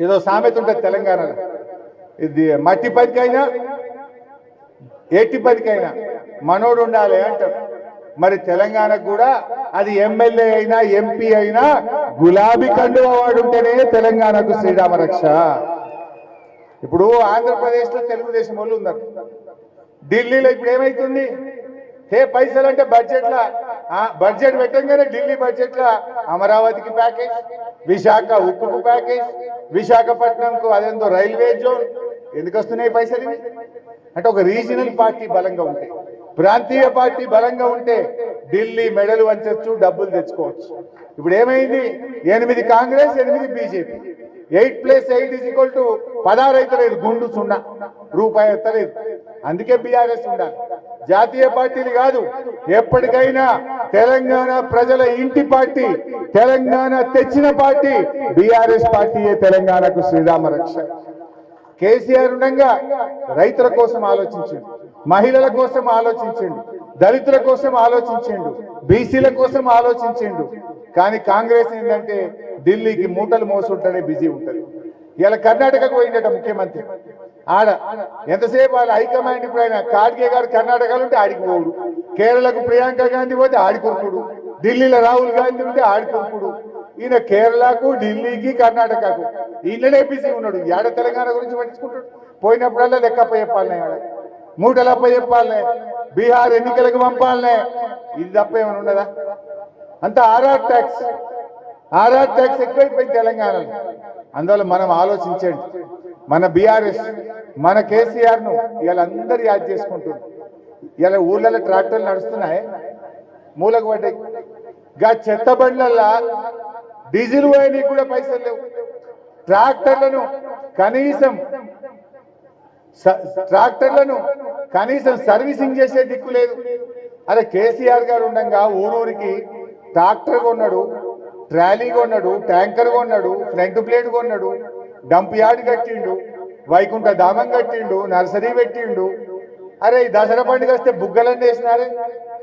ఏదో సామెత ఉంటుంది తెలంగాణలో. ఇది మట్టి పదికైనా ఎట్టి పదికైనా మనోడు ఉండాలి అంటారు. మరి తెలంగాణకు కూడా అది ఎమ్మెల్యే అయినా ఎంపీ అయినా గులాబీ కండువ వాడుంటేనే తెలంగాణకు శ్రీరామ రక్ష. ఇప్పుడు ఆంధ్రప్రదేశ్లో తెలుగుదేశం వాళ్ళు ఉన్నారు. ఢిల్లీలో ఇప్పుడు ఏమైతుంది? హే పైసలు అంటే బడ్జెట్ లా. ఆ, బడ్జెట్ పెట్టంగానే ఢిల్లీ బడ్జెట్ లా అమరావతికి ప్యాకేజ్ విశాఖ ఉక్కుకు ప్యాకేజ్ విశాఖపట్నంకు అదేందో రైల్వే జోన్. ఎందుకు వస్తున్నాయి పైసలు? అంటే ఒక రీజనల్ పార్టీ బలంగా ఉంటే ప్రాంతీయ పార్టీ బలంగా ఉంటే ఢిల్లీ మెడలు వంచవచ్చు డబ్బులు తెచ్చుకోవచ్చు. ఇప్పుడు ఏమైంది? ఎనిమిది కాంగ్రెస్ ఎనిమిది BJP. Eight plus eight is equal to పదహారు అయితలేదు గుండు సున్నా. రూపాయి ఎత్తలేదు. అందుకే బీఆర్ఎస్ ఉండాలి. జాతీయ పార్టీలు కాదు ఎప్పటికైనా తెలంగాణ ప్రజల ఇంటి పార్టీ. తెలంగాణ తెచ్చిన పార్టీ బీఆర్ఎస్ పార్టీయే తెలంగాణకు శ్రీరామ రక్ష. కేసీఆర్ ఉండగా రైతుల కోసం ఆలోచించండి మహిళల కోసం ఆలోచించండి దళితుల కోసం ఆలోచించండు బీసీల కోసం ఆలోచించండు. కానీ కాంగ్రెస్ ఏంటంటే ఢిల్లీకి మూటలు మోసుంటేనే బిజీ ఉంటుంది. ఇలా కర్ణాటకకు పోయిందట ముఖ్యమంత్రి. ఆడ ఎంతసేపు వాళ్ళ హైకమాండ్ ఇప్పుడు ఆయన కార్గే గారు కర్ణాటకలో ఉంటే ఆడికి పోడు కేరళకు ప్రియాంక గాంధీ పోతే ఆడికొరుకుడు ఢిల్లీలో రాహుల్ గాంధీ ఉంటే ఆడికొరుకుడు ఈయన కేరళకు ఢిల్లీకి కర్ణాటకకు. ఈయననే బిజీ ఉన్నాడు. ఏడ తెలంగాణ గురించి పట్టించుకుంటాడు. పోయినప్పుడల్లా లెక్కప్ప చెప్పాలనే ఆడ. మూటలప్ప చెప్పాలనే బీహార్ ఎన్నికలకు పంపాలనే. ఇది తప్ప ఏమైనా ఉండదా? అంత ఆర్ఆర్ ట్యాక్స్. ఆర్ఆర్ ట్యాక్స్ ఎక్కువైపోయింది తెలంగాణలో. అందువల్ల మనం ఆలోచించండి మన బీఆర్ఎస్ మన కేసీఆర్ను ఇలా అందరు యాద్ చేసుకుంటున్నారు. ఇలా ఊర్లలో ట్రాక్టర్లు నడుస్తున్నాయి. మూలకు పడ్డాయి. గా చెత్త బండ్లల్లా డీజిల్ పోయడానికి కూడా పైసలు లేవు. ట్రాక్టర్లను కనీసం ట్రాక్టర్లను కనీసం సర్వీసింగ్ చేసే దిక్కు లేదు. అరే కేసీఆర్ గారు ఉండగా ఊరూరికి ట్రాక్టర్ కొన్నాడు ట్రాలీ కొన్నాడు ట్యాంకర్ కొన్నాడు ఫ్రంట్ ప్లేట్ కొన్నాడు డంప్ యార్డ్ కట్టిండు వైకుంఠ ధామం కట్టిండు నర్సరీ పెట్టిండు. అరే దసరా పండుగ వస్తే బుగ్గలన్నీ వేసినారే.